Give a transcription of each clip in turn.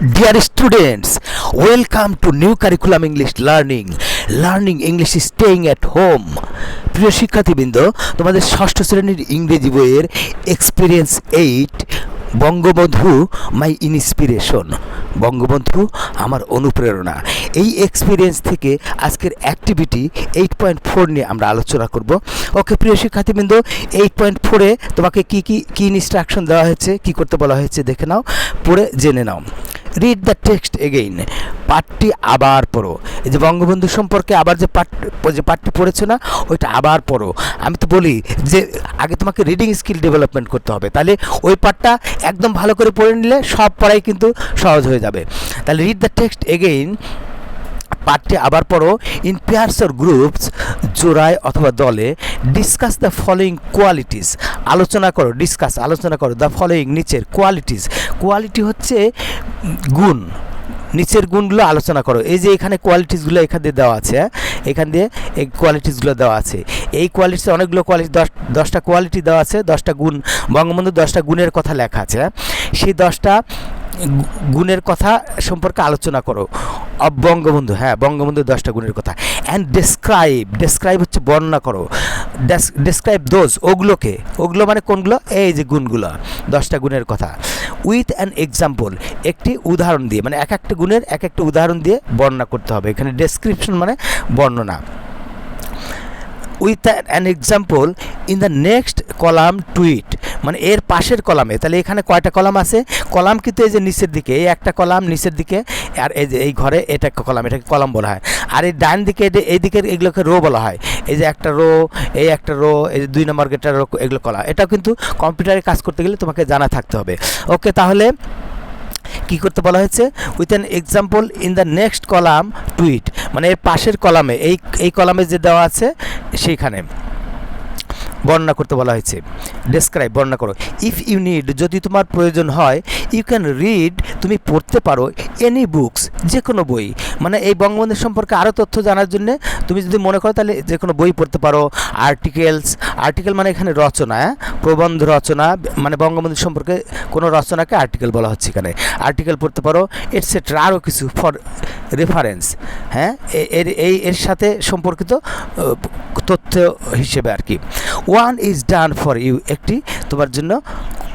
Students, welcome to new curriculum English learning. Learning English is staying at home. প্রিয় শিক্ষার্থীবৃন্দ তোমাদের ষষ্ঠ শ্রেণির ইংরেজি বইয়ের experience eight Bangabandhu my inspiration Bangabandhu আমার অনুপ্রেরণা এই এক্সপিরিয়েন্স থেকে আজকের অ্যাক্টিভিটি এইট পয়েন্ট ফোর নিয়ে আমরা আলোচনা করব ওকে প্রিয় শিক্ষার্থীবৃন্দ এইট পয়েন্ট ফোরে তোমাকে কী কী কী ইনস্ট্রাকশন দেওয়া হয়েছে কী করতে বলা হয়েছে দেখে নাও পড়ে জেনে নাও রিড দ্য টেক্সট এগেইন পাঠটি আবার পড়ো। এই যে বঙ্গবন্ধু সম্পর্কে আবার যে পাঠ, যে পাঠটি পড়েছো না, ওইটা আবার পড়ো। আমি তো বলি যে আগে তোমাকে রিডিং স্কিল ডেভেলপমেন্ট করতে হবে। তাহলে ওই পাঠটা একদম ভালো করে পড়ে নিলে সব পড়াই কিন্তু সহজ হয়ে যাবে। তাহলে রিড দ্য টেক্সট এগেইন পাঠটি আবার পড়ো। ইন পেয়ার্স অর গ্রুপস জোড়ায় অথবা দলে ডিসকাস দ্য ফলোয়িং কোয়ালিটিস আলোচনা করো ডিসকাস আলোচনা করো। দ্য ফলোয়িং নিচের কোয়ালিটিস কোয়ালিটি হচ্ছে, গুণ। নিচের গুণগুলো আলোচনা করো। এই যে এখানে কোয়ালিটিসগুলো এখান দিয়ে দেওয়া আছে? এখান দিয়ে এই কোয়ালিটিসগুলো দেওয়া আছে। এই কোয়ালিটিস অনেকগুলো কোয়ালিটি দশ, দশটা কোয়ালিটি দেওয়া আছে, দশটা গুণ। বঙ্গবন্ধু দশটা গুণের কথা লেখা আছে? সেই দশটা গুণের কথা সম্পর্কে আলোচনা করো। বঙ্গবন্ধু হ্যাঁ বঙ্গবন্ধু দশটা গুণের কথা। অ্যান্ড ডেসক্রাইব ডেসক্রাইব হচ্ছে বর্ণনা করো। ডেসক্রাইব দোজ ওগুলোকে। ওগুলো মানে কোনগুলো? এই যে গুণগুলো, দশটা গুণের কথা। উইথ অ্যান এক্সাম্পল একটি উদাহরণ দিয়ে মানে এক একটা গুণের এক একটা উদাহরণ দিয়ে বর্ণনা করতে হবে। এখানে ডেসক্রিপশন মানে বর্ণনা। With an example in the next column tweet মানে এর পাশের কলামে, তাহলে এখানে কয়টা কলাম আছে? কলাম কিন্তু এই যে নিচের দিকে, এই একটা কলাম নিচের দিকে, আর এই যে এই ঘরে এটা কলাম, এটাকে কলাম বলা হয়। আর এই ডান দিকে, এই দিকের এগুলোকে রো বলা হয়। এই যে একটা রো এই একটা রো এই যে দুই নম্বর গেটার রো এগুলো কলা এটাও কিন্তু কম্পিউটারে কাজ করতে গেলে তোমাকে জানা থাকতে হবে। ওকে তাহলে কি করতে বলা হয়েছে? With an example in the next column tweet মানে এর পাশের কলামে এই এই কলামে যে দেওয়া আছে, সেইখানে বর্ণনা করতে বলা হয়েছে। ডেসক্রাইব বর্ণনা করো। ইফ ইউ নিড যদি তোমার প্রয়োজন হয় ইউ ক্যান রিড তুমি পড়তে পারো এনি বুকস যে কোনো বই। মানে এই বঙ্গবন্ধু সম্পর্কে আরও তথ্য জানার জন্য তুমি যদি মনে করো তাহলে যে কোনো বই পড়তে পারো আর্টিকেলস আর্টিকেল মানে এখানে রচনা হ্যাঁ? প্রবন্ধ রচনা মানে বঙ্গবন্ধু সম্পর্কে কোনো রচনাকে আর্টিকেল বলা হচ্ছে এখানে। আর্টিকেল পড়তে পারো এটসেট্রা আরও কিছু ফর রেফারেন্স হ্যাঁ? এর, এই, এর সাথে সম্পর্কিত তথ্য হিসেবে আর কি। One is done for you একটি তোমার জন্য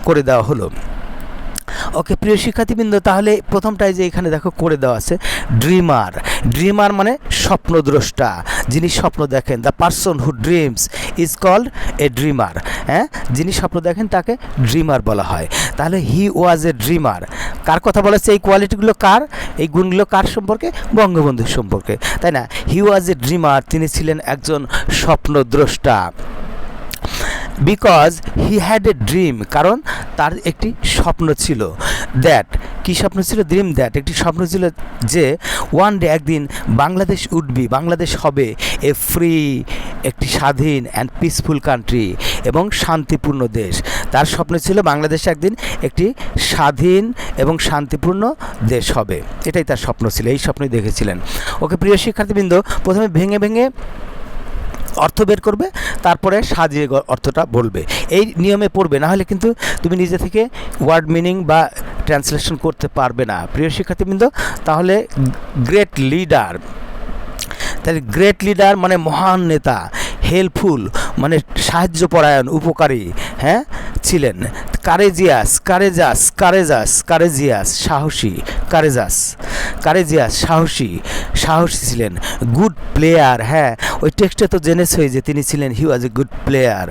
করে দেওয়া হলো। ওকে, প্রিয় শিক্ষার্থীবৃন্দ, তাহলে প্রথমটাই যে এখানে দেখো করে দেওয়া আছে ড্রিমার ড্রিমার মানে স্বপ্নদ্রষ্টা, যিনি স্বপ্ন দেখেন the person who dreams is called a dreamer হ্যাঁ? যিনি স্বপ্ন দেখেন তাকে ড্রিমার বলা হয়। তাহলে হি ওয়াজ এ ড্রিমার কার কথা বলেছে? এই কোয়ালিটিগুলো কার? এই গুণগুলো কার সম্পর্কে? বঙ্গবন্ধুর সম্পর্কে। তাই না? হি ওয়াজ এ ড্রিমার তিনি ছিলেন একজন স্বপ্নদ্রষ্টা। Because he had a dream কারণ তার একটি স্বপ্ন ছিল দ্যাট কি স্বপ্ন ছিল? ড্রিম দ্যাট একটি স্বপ্ন ছিল যে ওয়ান ডে একদিন বাংলাদেশ উঠবি, বাংলাদেশ হবে এ ফ্রি একটি স্বাধীন অ্যান্ড পিসফুল কান্ট্রি এবং শান্তিপূর্ণ দেশ। তার স্বপ্ন ছিল বাংলাদেশ একদিন একটি স্বাধীন এবং শান্তিপূর্ণ দেশ হবে। এটাই তার স্বপ্ন ছিল, এই স্বপ্নই দেখেছিলেন। ওকে প্রিয় শিক্ষার্থীবৃন্দ, প্রথমে ভেঙে ভেঙে অর্থ বের করবে, তারপরে সাজিয়ে অর্থটা বলবে। এই নিয়মে পড়বে না হলে কিন্তু তুমি নিজে থেকে ওয়ার্ড মিনিং বা ট্রান্সলেশন করতে পারবে না। প্রিয় শিক্ষার্থীবৃন্দ, তাহলে গ্রেট লিডার তাহলে গ্রেট লিডার মানে মহান নেতা হেল্পফুল মানে সাহায্যপরায়ণ, উপকারী হ্যাঁ? ছিলেন। কারেজিয়াস, কারেজাস কারেজাস, কারেজিয়াস, সাহসী, কারেজাস, কারেজিয়াস, সাহসী সাহসী ছিলেন। গুড প্লেয়ার হ্যাঁ ওই টেক্সটে তো জেনেছই যে তিনি ছিলেন he was a good player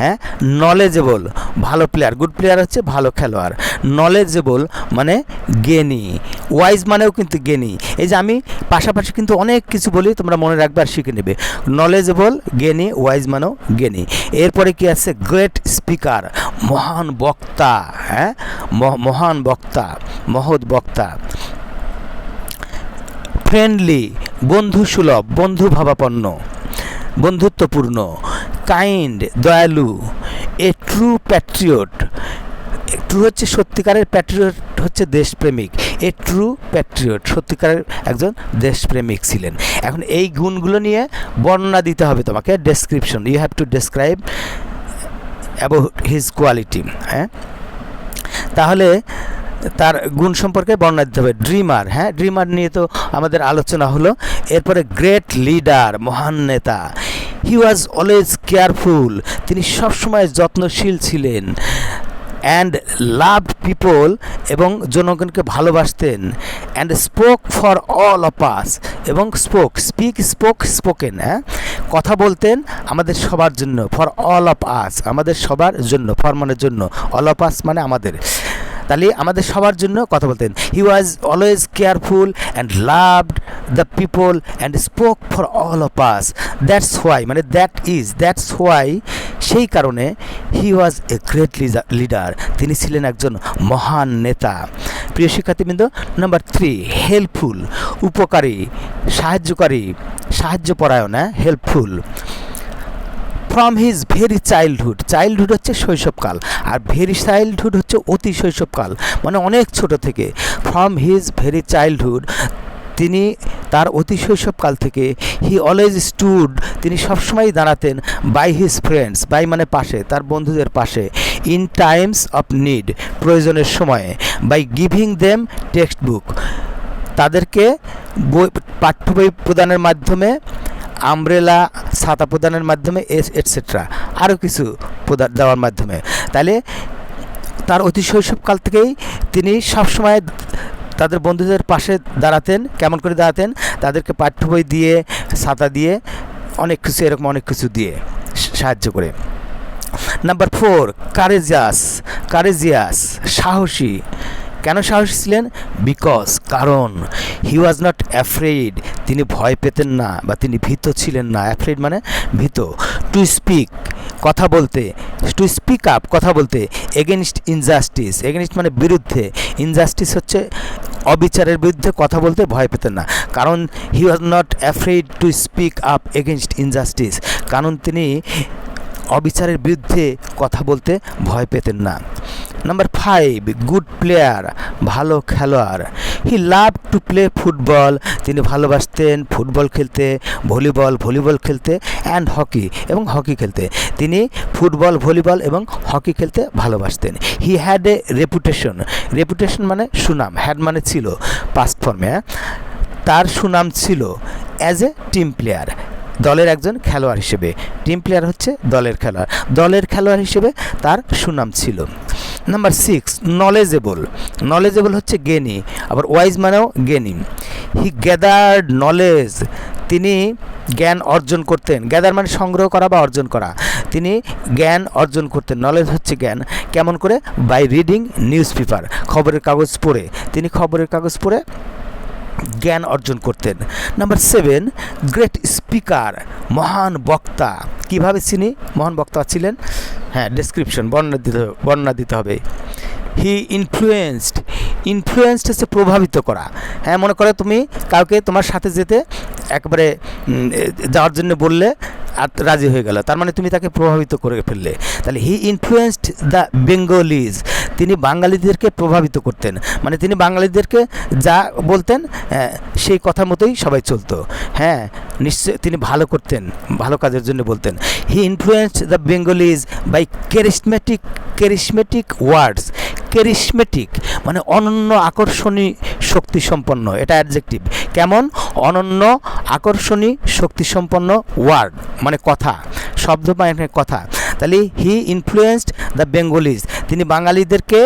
হ্যাঁ নলেজেবল ভালো প্লেয়ার গুড প্লেয়ার হচ্ছে ভালো খেলোয়াড়। নলেজেবল মানে জ্ঞানী ওয়াইজ মানেও কিন্তু জ্ঞানী। এই যে আমি পাশাপাশি কিন্তু অনেক কিছু বলি, তোমরা মনে রাখবে আর শিখে নেবে। নলেজেবল জ্ঞানী ওয়াইজ মানেও জ্ঞানী। এরপরে কি আছে? গ্রেট স্পিকার মহান বক্তা হ্যাঁ? মহান বক্তা, মহৎ বক্তা। ফ্রেন্ডলি বন্ধু সুলভ বন্ধু ভাবাপন্ন বন্ধুত্বপূর্ণ কাইন্ড দয়ালু এ ট্রু প্যাট্রিয়ট ট্রু হচ্ছে সত্যিকারের প্যাট্রিয়ট হচ্ছে দেশপ্রেমিক। এ ট্রু প্যাট্রিয়ট সত্যিকারের একজন দেশপ্রেমিক ছিলেন। এখন এই গুণগুলো নিয়ে বর্ণনা দিতে হবে তোমাকে description you have to describe about his quality হ্যাঁ? তাহলে তার গুণ সম্পর্কে বর্ণনা দিতে হবে। ড্রিমার হ্যাঁ? ড্রিমার নিয়ে তো আমাদের আলোচনা হলো। এরপরে গ্রেট লিডার মহান নেতা। হি ওয়াজ অলওয়েজ কেয়ারফুল তিনি সবসময় যত্নশীল ছিলেন। অ্যান্ড লাভড পিপল এবং জনগণকে ভালোবাসতেন and spoke for all of us এবং স্পোক স্পিক স্পোক স্পোকেন হ্যাঁ? কথা বলতেন আমাদের সবার জন্য ফর অল অফ আস আমাদের সবার জন্য ফর মানের জন্য অল অফ আস মানে আমাদের। তাহলে আমাদের সবার জন্য কথা বলতেন। He was always careful and loved the people and spoke for all of us that's why মানে দ্যাট ইজ দ্যাটস হোয়াই সেই কারণে হি ওয়াজ এ গ্রেট লিডার তিনি ছিলেন একজন মহান নেতা। প্রিয় শিক্ষার্থীবৃন্দ নাম্বার থ্রি হেল্পফুল উপকারী, সাহায্যকারী, সাহায্যপরায়ণ হ্যাঁ helpful from his very childhood childhood হচ্ছে শৈশবকাল, আর ভেরি চাইল্ডহুড হচ্ছে অতি শৈশবকাল মানে অনেক ছোট থেকে। ফ্রম হিজ ভেরি চাইল্ডহুড তিনি তার অতি শৈশবকাল থেকে হি অলওয়েজ স্টুড তিনি সবসময় দাঁড়াতেন বাই হিজ ফ্রেন্ডস বাই মানে পাশে, তার বন্ধুদের পাশে ইন টাইমস অফ নিড প্রয়োজনের সময়ে by giving them text book তাদেরকে বই পাঠ্য বই প্রদানের মাধ্যমে আমব্রেলা ছাতা প্রদানের মাধ্যমে, এস এটসেট্রা আরও কিছু প্রদান দেওয়ার মাধ্যমে। তাহলে তার অতি শৈশবকাল থেকেই তিনি সবসময় তাদের বন্ধুদের পাশে দাঁড়াতেন, কেমন করে দাঁড়াতেন, তাদেরকে পাঠ্য বই দিয়ে, ছাতা দিয়ে, অনেক কিছু, এরকম অনেক কিছু দিয়ে সাহায্য করে। নাম্বার ফোর, কারেজিয়াস কারেজিয়াস, সাহসী। কেন সাহসী ছিলেন? বিকজ, কারণ, হি ওয়াজ নট অ্যাফ্রেড তিনি ভয় পেতেন না বা তিনি ভীত ছিলেন না। অ্যাফ্রেড মানে ভীত। টু স্পিক, কথা বলতে, টু স্পিক আপ, কথা বলতে এগেনস্ট ইনজাস্টিস। এগেনস্ট মানে বিরুদ্ধে। ইনজাস্টিস হচ্ছে অবিচারের বিরুদ্ধে কথা বলতে ভয় পেতেন না। কারণ he was not afraid to speak up against injustice কারণ তিনি অবিচারের বিরুদ্ধে কথা বলতে ভয় পেতেন না। নাম্বার ফাইভ গুড প্লেয়ার ভালো খেলোয়াড়। He love to play football তিনি ভালোবাসতেন ফুটবল খেলতে ভলিবল ভলিবল খেলতে অ্যান্ড হকি এবং হকি খেলতে। তিনি ফুটবল ভলিবল এবং হকি খেলতে ভালোবাসতেন। He had a reputation reputation মানে সুনাম। হ্যাড মানে ছিল। পাস্ট ফর্মে তার সুনাম ছিল অ্যাজ এ টিম প্লেয়ার দলের একজন খেলোয়াড় হিসেবে। টিম প্লেয়ার হচ্ছে দলের খেলোয়াড়। দলের খেলোয়াড় হিসেবে তার সুনাম ছিল। নাম্বার সিক্স নলেজেবল নলেজেবল হচ্ছে জ্ঞানী, আবার ওয়াইজ মানেও জ্ঞানী। হি গ্যাদার্ড নলেজ তিনি জ্ঞান অর্জন করতেন। গ্যাদার মানে সংগ্রহ করা বা অর্জন করা। তিনি জ্ঞান অর্জন করতেন। নলেজ হচ্ছে জ্ঞান। কেমন করে? বাই রিডিং নিউজ পেপার খবরের কাগজ পড়ে। তিনি খবরের কাগজ পড়ে জ্ঞান অর্জন করতেন। নাম্বার সেভেন গ্রেট স্পিকার মহান বক্তা। কীভাবে চিনি মহান বক্তা ছিলেন? হ্যাঁ ডেসক্রিপশন বর্ণনা দিতে বর্ণনা দিতে হবে। হি ইনফ্লুয়েন্সড ইনফ্লুয়েন্সড হচ্ছে প্রভাবিত করা। হ্যাঁ মনে করো তুমি কাউকে তোমার সাথে যেতে একবারে যাওয়ার জন্য বললে আর রাজি হয়ে গেল। তার মানে তুমি তাকে প্রভাবিত করে ফেললে। তাহলে হি ইনফ্লুয়েন্সড দ্য বেঙ্গলিজ তিনি বাঙালিদেরকে প্রভাবিত করতেন। মানে তিনি বাঙালিদেরকে যা বলতেন সেই কথা মতোই সবাই চলতো। হ্যাঁ নিশ্চয় তিনি ভালো করতেন, ভালো কাজের জন্য বলতেন। He influenced the Bengalis by charismatic charismatic words charismatic মানে অনন্য আকর্ষণী শক্তি সম্পন্ন, এটা অ্যাডজেক্টিভ কেমন? অনন্য আকর্ষণী শক্তি সম্পন্ন ওয়ার্ড মানে কথা, শব্দ মানে কথা। তাহলে হি ইনফ্লুয়েন্সড দ্য বেঙ্গলিজ তিনি বাঙালিদেরকে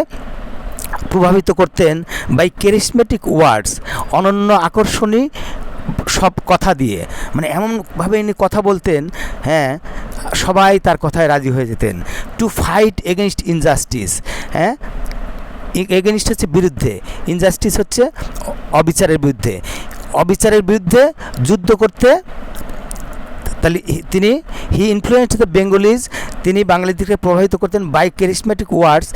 প্রভাবিত করতেন বাই ক্যারিসমেটিক ওয়ার্ডস অনন্য আকর্ষণী সব কথা দিয়ে। মানে এমনভাবে ইনি কথা বলতেন হ্যাঁ সবাই তার কথায় রাজি হয়ে যেতেন। টু ফাইট এগেনস্ট ইনজাস্টিস হ্যাঁ এগেনস্ট হচ্ছে বিরুদ্ধে ইনজাস্টিস হচ্ছে অবিচারের বিরুদ্ধে। অবিচারের বিরুদ্ধে যুদ্ধ করতে তাহলে তিনি হি ইনফ্লুয়েন্স দ্য বেঙ্গলিজ তিনি বাঙালিদেরকে প্রভাবিত করতেন বাই ক্যারিসমেটিক ওয়ার্ডস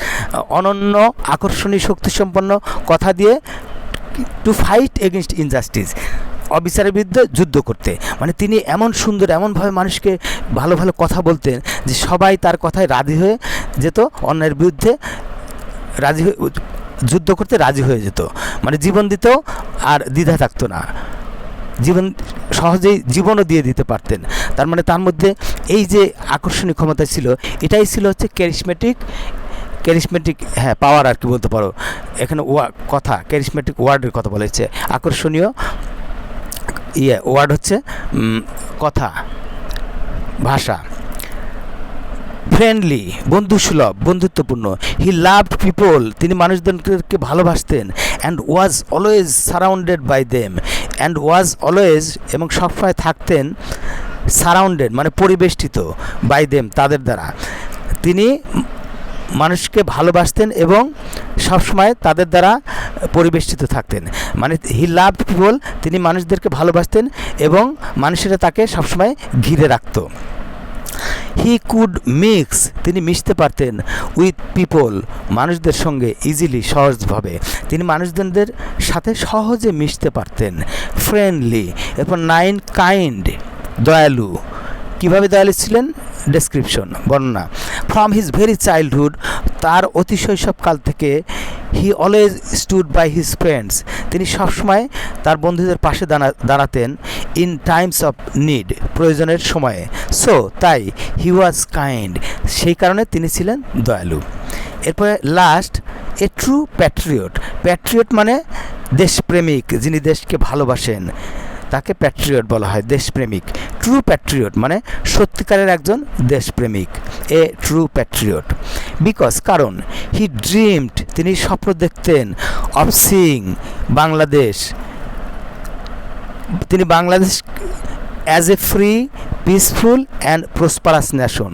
অনন্য আকর্ষণীয় শক্তিসম্পন্ন কথা দিয়ে টু ফাইট এগেনস্ট ইনজাস্টিস অবিচারের বিরুদ্ধে যুদ্ধ করতে। মানে তিনি এমন সুন্দর, এমনভাবে মানুষকে ভালো ভালো কথা বলতেন যে সবাই তার কথায় রাজি হয়ে যেত, অন্যের বিরুদ্ধে রাজি হয়ে, যুদ্ধ করতে রাজি হয়ে যেত। মানে জীবন দিতেও আর দ্বিধা থাকতো না। জীবন সহজেই জীবনও দিয়ে দিতে পারতেন। তার মানে তার মধ্যে এই যে আকর্ষণীয় ক্ষমতা ছিল, এটাই ছিল হচ্ছে ক্যারিসমেটিক ক্যারিসমেটিক হ্যাঁ পাওয়ার আর কি বলতে পারো। এখানে ওয়া, কথা ক্যারিসমেটিক ওয়ার্ডের কথা বলেছে আকর্ষণীয় ইয়ে ওয়ার্ড হচ্ছে কথা, ভাষা। ফ্রেন্ডলি বন্ধুসুলভ, বন্ধুত্বপূর্ণ। হি লাভড পিপল তিনি মানুষদেরকে ভালোবাসতেন and was always surrounded by them and was always এবং সবসময় থাকতেন সারাউন্ডেড মানে পরিবেষ্টিত বাই দেম তাদের দ্বারা। তিনি মানুষকে ভালোবাসতেন এবং সবসময় তাদের দ্বারা পরিবেষ্টিত থাকতেন। মানে হি লাভ পিপল তিনি মানুষদেরকে ভালোবাসতেন এবং মানুষেরা তাকে সবসময় ঘিরে রাখতো। হি কুড মিক্স তিনি মিশতে পারতেন উইথ পিপল মানুষদের সঙ্গে ইজিলি সহজভাবে। তিনি মানুষজনদের সাথে সহজে মিশতে পারতেন। ফ্রেন্ডলি এরপর নাইন কাইন্ড দয়ালু। কীভাবে দয়ালু ছিলেন? ডেসক্রিপশন বর্ণনা। ফ্রম হিজ ভেরি চাইল্ডহুড তার অতি শৈশবকাল থেকে he always stood by his friends তিনি সবসময় তার বন্ধুদের পাশে দাঁড়া দাঁড়াতেন ইন টাইমস অফ নিড প্রয়োজনের সময়ে। সো তাই হি ওয়াজ কাইন্ড সেই কারণে তিনি ছিলেন দয়ালু। এরপরে last a true patriot patriot মানে দেশপ্রেমিক, যিনি দেশকে ভালোবাসেন। তাকে প্যাট্রিয়ট বলা হয়, দেশপ্রেমিক। ট্রু প্যাট্রিয়ট মানে সত্যিকারের একজন দেশপ্রেমিক এ ট্রু প্যাট্রিয়ট বিকজ কারণ হি ড্রিমড তিনি স্বপ্ন দেখতেন অফ সিং বাংলাদেশ, তিনি Bangladesh as a free peaceful and prosperous nation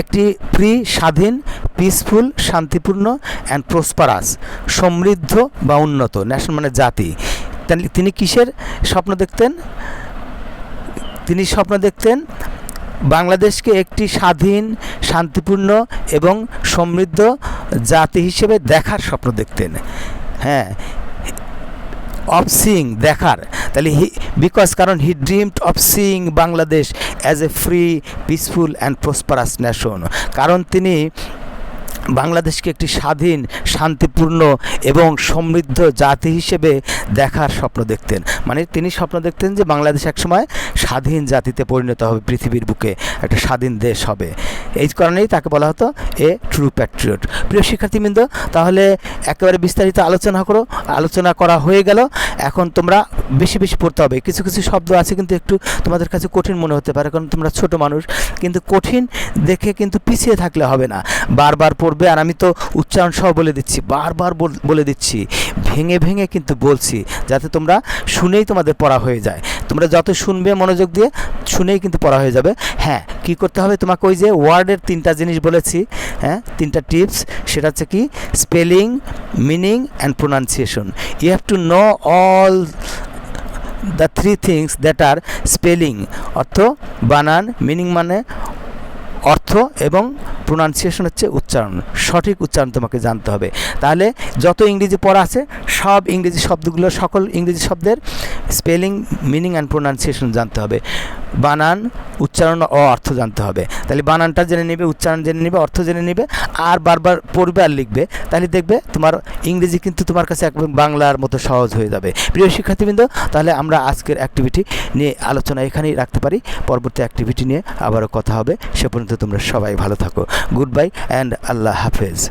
একটি ফ্রি স্বাধীন পিসফুল শান্তিপূর্ণ অ্যান্ড প্রসপারাস সমৃদ্ধ বা উন্নত ন্যাশন মানে জাতি। তিনি কিসের স্বপ্ন দেখতেন? তিনি স্বপ্ন দেখতেন বাংলাদেশকে একটি স্বাধীন, শান্তিপূর্ণ এবং সমৃদ্ধ জাতি হিসেবে দেখার স্বপ্ন দেখতেন। হ্যাঁ অফ সিং দেখার। তাহলে হি বিকজ কারণ he dreamed of seeing Bangladesh as a free peaceful and prosperous nation কারণ তিনি বাংলাদেশকে একটি স্বাধীন, শান্তিপূর্ণ এবং সমৃদ্ধ জাতি হিসেবে দেখার স্বপ্ন দেখতেন। মানে তিনি স্বপ্ন দেখতেন যে বাংলাদেশ একসময় স্বাধীন জাতিতে পরিণত হবে, পৃথিবীর বুকে একটা স্বাধীন দেশ হবে। এই কারণেই তাকে বলা হতো এ ট্রু প্যাট্রিয়ট। প্রিয় শিক্ষার্থীবৃন্দ, তাহলে একেবারে বিস্তারিত আলোচনা করো, আলোচনা করা হয়ে গেল। এখন তোমরা বেশি বেশি পড়তে হবে। কিছু কিছু শব্দ আছে কিন্তু একটু তোমাদের কাছে কঠিন মনে হতে পারে, কারণ তোমরা ছোট মানুষ। কিন্তু কঠিন দেখে কিন্তু পিছিয়ে থাকলে হবে না। বারবার পড়বে আর আমি তো উচ্চারণ সহ বলে দিচ্ছি, বারবার বলে দিচ্ছি, ভেঙে ভেঙে কিন্তু বলছি যাতে তোমরা শুনেই তোমাদের পড়া হয়ে যায়। তোমরা যত শুনবে মনোযোগ দিয়ে শুনেই কিন্তু পড়া হয়ে যাবে। হ্যাঁ কি করতে হবে? তোমাকে ওই যে ওয়ার্ডের তিনটা জিনিস বলেছি হ্যাঁ তিনটা টিপস, সেটা হচ্ছে কি? Spelling, meaning and pronunciation you have to know all the three things that are spelling অর্থ বানান, মিনিং মানে অর্থ এবং প্রোনাউন্সিয়েশন হচ্ছে উচ্চারণ। সঠিক উচ্চারণ তোমাকে জানতে হবে। তাহলে যত ইংরেজি পড়া আছে, সব ইংরেজি শব্দগুলো, সকল ইংরেজি শব্দের স্পেলিং, মিনিং অ্যান্ড প্রোনাউন্সিয়েশন জানতে হবে। বানান, উচ্চারণ ও অর্থ জানতে হবে। তাহলে বানানটা জেনে নেবে, উচ্চারণ জেনে নেবে, অর্থ জেনে নেবে, আর বারবার পড়বে আর লিখবে। তাহলে দেখবে তোমার ইংরেজি কিন্তু তোমার কাছে একদম বাংলার মতো সহজ হয়ে যাবে। প্রিয় শিক্ষার্থীবৃন্দ, তাহলে আমরা আজকের অ্যাক্টিভিটি নিয়ে আলোচনা এখানেই রাখতে পারি। পরবর্তী অ্যাক্টিভিটি নিয়ে আবারও কথা হবে। সে পর্যন্ত তোমরা সবাই ভালো থাকো। গুড বাই অ্যান্ড আল্লাহ হাফেজ।